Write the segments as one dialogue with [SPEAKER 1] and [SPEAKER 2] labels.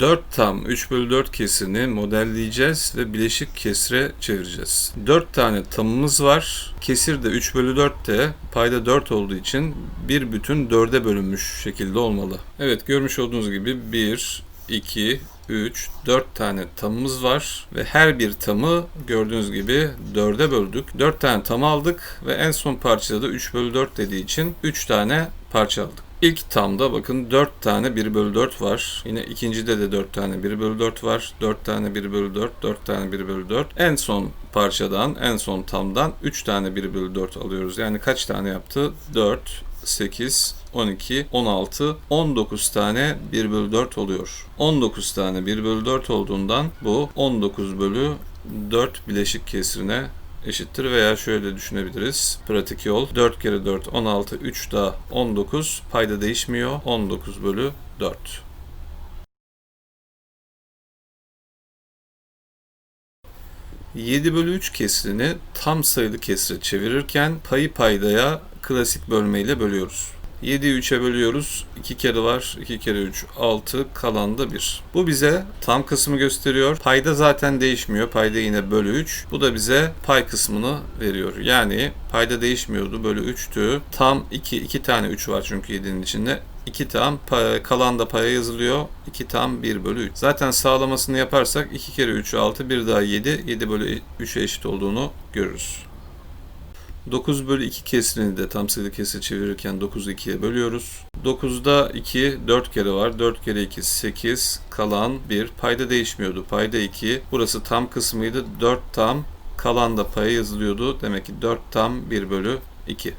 [SPEAKER 1] 4 tam 3 bölü 4 kesirini modelleyeceğiz ve bileşik kesre çevireceğiz. 4 tane tamımız var. Kesir de 3 bölü 4 de payda 4 olduğu için bir bütün 4'e bölünmüş şekilde olmalı. Evet görmüş olduğunuz gibi 1, 2, 3, 4 tane tamımız var ve her bir tamı gördüğünüz gibi 4'e böldük. 4 tane tam aldık ve en son parçada da 3 bölü 4 dediği için 3 tane parça aldık. İlk tamda bakın 4 tane 1 bölü 4 var. Yine ikincide de 4 tane 1 bölü 4 var. 4 tane 1 bölü 4, 4 tane 1 bölü 4. En son parçadan, en son tamdan 3 tane 1 bölü 4 alıyoruz. Yani kaç tane yaptı? 4, 8, 12, 16, 19 tane 1 bölü 4 oluyor. 19 tane 1 bölü 4 olduğundan bu 19 bölü 4 bileşik kesirine eşittir veya şöyle düşünebiliriz. Pratik yol 4 kere 4 16 3 daha 19 payda değişmiyor 19 bölü 4. ...7 bölü 3 kesirini tam sayılı kesire çevirirken payı paydaya klasik bölmeyle bölüyoruz. 7'yi 3'e bölüyoruz. 2 kere var. 2 kere 3 6 kalan da 1. Bu bize tam kısmı gösteriyor. Payda zaten değişmiyor. Payda yine bölü 3. Bu da bize pay kısmını veriyor. Yani payda değişmiyordu. Bölü 3'tü. Tam 2. 2 tane 3 var çünkü 7'nin içinde. 2 tam pay, kalan da paya yazılıyor. 2 tam 1 bölü 3. Zaten sağlamasını yaparsak 2 kere 3 6 bir daha 7. 7 bölü 3'e eşit olduğunu görürüz. 9 bölü 2 kesirini de tam sayılı kesir çevirirken 9'u 2'ye bölüyoruz. 9'da 2 4 kere var. 4 kere 2 8 kalan 1. Payda değişmiyordu. Payda 2. Burası tam kısmıydı. 4 tam kalan da paya yazılıyordu. Demek ki 4 tam 1 bölü 2.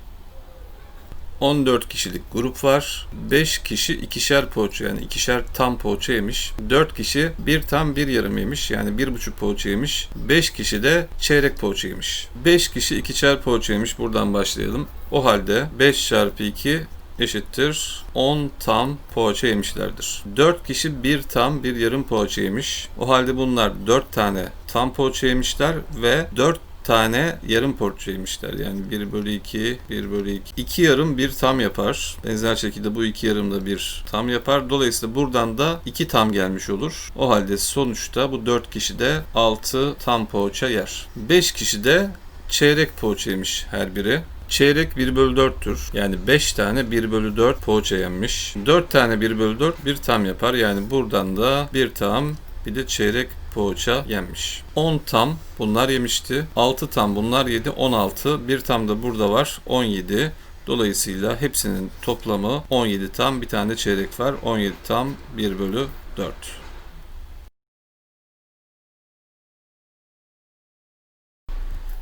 [SPEAKER 1] 14 kişilik grup var. 5 kişi ikişer poğaça yani ikişer tam poğaça yemiş. 4 kişi bir tam bir yarım yemiş yani bir buçuk poğaça yemiş. 5 kişi de çeyrek poğaça yemiş. 5 kişi ikişer poğaça yemiş. Buradan başlayalım. O halde 5 çarpı 2 eşittir 10 tam poğaça yemişlerdir. 4 kişi bir tam bir yarım poğaça yemiş. O halde bunlar 4 tane tam poğaça yemişler ve 4 tane yarım poğaça yemişler. Yani 1 bölü 2, 1 bölü 2. 2 yarım bir tam yapar. Benzer şekilde bu 2 yarım da bir tam yapar. Dolayısıyla buradan da 2 tam gelmiş olur. O halde sonuçta bu 4 kişi de 6 tam poğaça yer. 5 kişi de çeyrek poğaça yemiş her biri. Çeyrek 1 bölü 4'tür. Yani 5 tane 1 bölü 4 poğaça yenmiş. 4 tane 1 bölü 4 bir tam yapar. Yani buradan da bir tam bir de çeyrek poğaça yenmiş. 10 tam bunlar yemişti. 6 tam bunlar yedi. 16. Bir tam da burada var. 17. Dolayısıyla hepsinin toplamı 17 tam bir tane çeyrek var. 17 tam 1 bölü 4.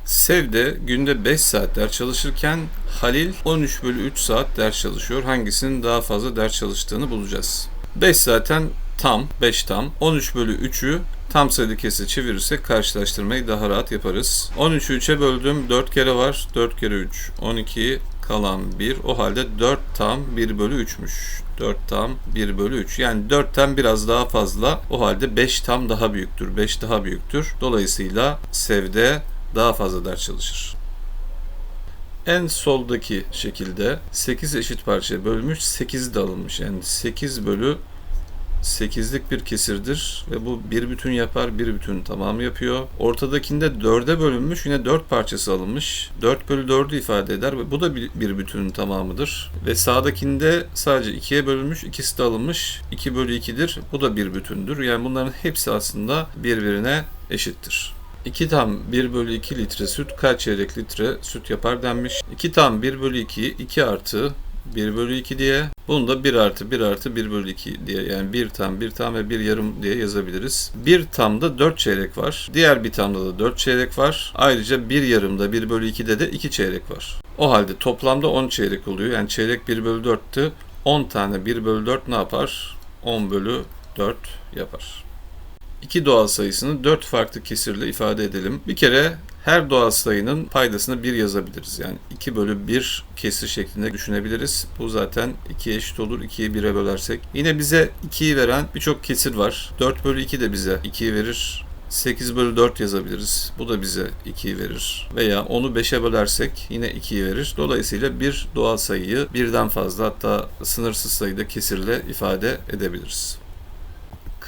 [SPEAKER 1] Sevde günde 5 saat ders çalışırken Halil 13 bölü 3 saat ders çalışıyor. Hangisinin daha fazla ders çalıştığını bulacağız. 5 zaten tam, 5 tam. 13 bölü 3'ü tam sayılı kesir çevirirsek karşılaştırmayı daha rahat yaparız. 13'ü 3'e böldüm. 4 kere var. 4 kere 3. 12 kalan 1. O halde 4 tam 1 bölü 3'müş. 4 tam 1 bölü 3. Yani 4'ten biraz daha fazla. O halde 5 tam daha büyüktür. 5 daha büyüktür. Dolayısıyla sevde daha fazla ders çalışır. En soldaki şekilde 8 eşit parçaya bölünmüş, 8 de alınmış. Yani 8 bölü 8'lik bir kesirdir ve bu bir bütün yapar, bir bütün tamam yapıyor. Ortadakinde 4'e bölünmüş, yine 4 parçası alınmış. 4 bölü 4'ü ifade eder ve bu da bir bütünün tamamıdır. Ve sağdakinde sadece 2'ye bölünmüş, ikisi de alınmış. 2 bölü 2'dir, bu da bir bütündür. Yani bunların hepsi aslında birbirine eşittir. 2 tam 1 bölü 2 litre süt kaç çeyrek litre süt yapar denmiş. 2 tam 1 bölü 2 2 artı 1 bölü 2 diye. Bunu da 1 artı 1 artı 1 bölü 2 diye yani 1 tam 1 tam ve 1 yarım diye yazabiliriz. Bir tamda 4 çeyrek var. Diğer bir tamda da 4 çeyrek var. Ayrıca 1 yarımda 1 bölü 2'de de 2 çeyrek var. O halde toplamda 10 çeyrek oluyor. Yani çeyrek 1 bölü 4'tü. 10 tane 1 bölü 4 ne yapar? 10 bölü 4 yapar. İki doğal sayısını 4 farklı kesirle ifade edelim. Bir kere her doğal sayının paydasını 1 yazabiliriz. Yani 2 bölü 1 kesir şeklinde düşünebiliriz. Bu zaten 2'ye eşit olur. 2'yi 1'e bölersek. Yine bize 2'yi veren birçok kesir var. 4 bölü 2 de bize 2'yi verir. 8 bölü 4 yazabiliriz. Bu da bize 2'yi verir. Veya onu 5'e bölersek yine 2'yi verir. Dolayısıyla bir doğal sayıyı birden fazla hatta sınırsız sayıda kesirle ifade edebiliriz.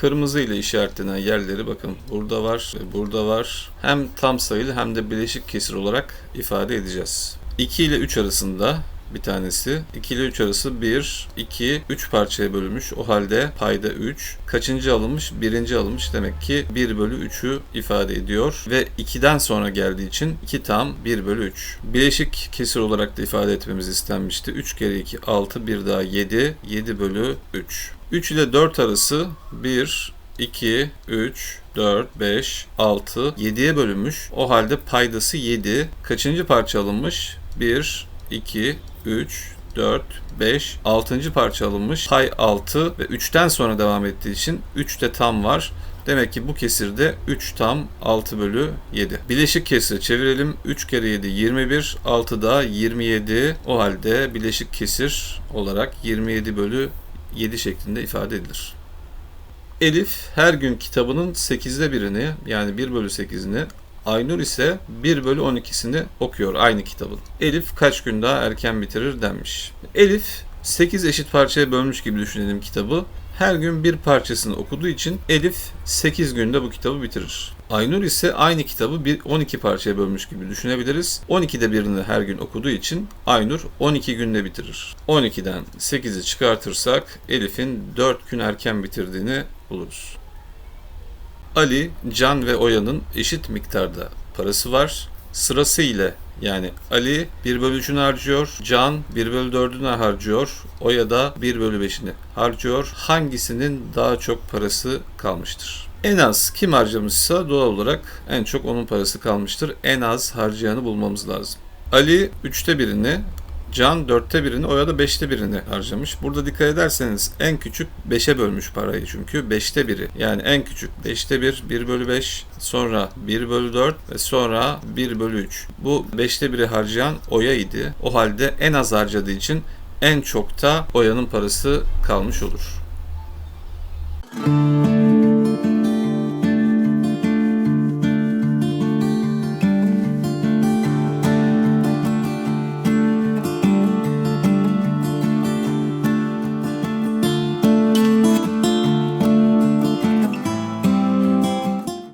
[SPEAKER 1] Kırmızı ile işaretlenen yerleri bakın burada var ve burada var. Hem tam sayılı hem de bileşik kesir olarak ifade edeceğiz. 2 ile 3 arasında bir tanesi. 2 ile 3 arası 1, 2, 3 parçaya bölünmüş. O halde payda 3. Kaçıncı alınmış? Birinci alınmış. Demek ki 1 bölü 3'ü ifade ediyor. Ve 2'den sonra geldiği için 2 tam 1 bölü 3. Bileşik kesir olarak da ifade etmemiz istenmişti. 3 kere 2 6, bir daha 7. 7 bölü 3. 3 ile 4 arası 1, 2, 3, 4, 5, 6, 7'ye bölünmüş. O halde paydası 7. Kaçıncı parça alınmış? 1, 2, 3, 4, 5, 6. parça alınmış. Pay 6 ve 3'ten sonra devam ettiği için 3 de tam var. Demek ki bu kesirde 3 tam 6 bölü 7. Bileşik kesir çevirelim. 3 kere 7 21, 6 da 27. O halde bileşik kesir olarak 27 bölü 7 şeklinde ifade edilir. Elif her gün kitabının 8'de birini yani 1 bölü 8'ini Aynur ise 1 bölü 12'sini okuyor aynı kitabın. Elif kaç gün daha erken bitirir denmiş. Elif 8 eşit parçaya bölmüş gibi düşünelim kitabı. Her gün bir parçasını okuduğu için Elif 8 günde bu kitabı bitirir. Aynur ise aynı kitabı bir 12 parçaya bölmüş gibi düşünebiliriz. 12'de birini her gün okuduğu için Aynur 12 günde bitirir. 12'den 8'i çıkartırsak Elif'in 4 gün erken bitirdiğini buluruz. Ali, Can ve Oya'nın eşit miktarda parası var. Sırası ile yani Ali 1 bölü 3'ünü harcıyor, Can 1 bölü 4'ünü harcıyor, Oya da 1 bölü 5'ini harcıyor. Hangisinin daha çok parası kalmıştır? En az kim harcamışsa doğal olarak en çok onun parası kalmıştır. En az harcayanı bulmamız lazım. Ali 3'te birini, Can dörtte birini, Oya da beşte birini harcamış. Burada dikkat ederseniz en küçük 5'e bölmüş parayı çünkü beşte biri. Yani en küçük 5'te 1, 1 bölü 5, sonra 1 bölü 4 ve sonra 1 bölü 3. Bu 5'te biri harcayan Oya idi. O halde en az harcadığı için en çok da Oya'nın parası kalmış olur.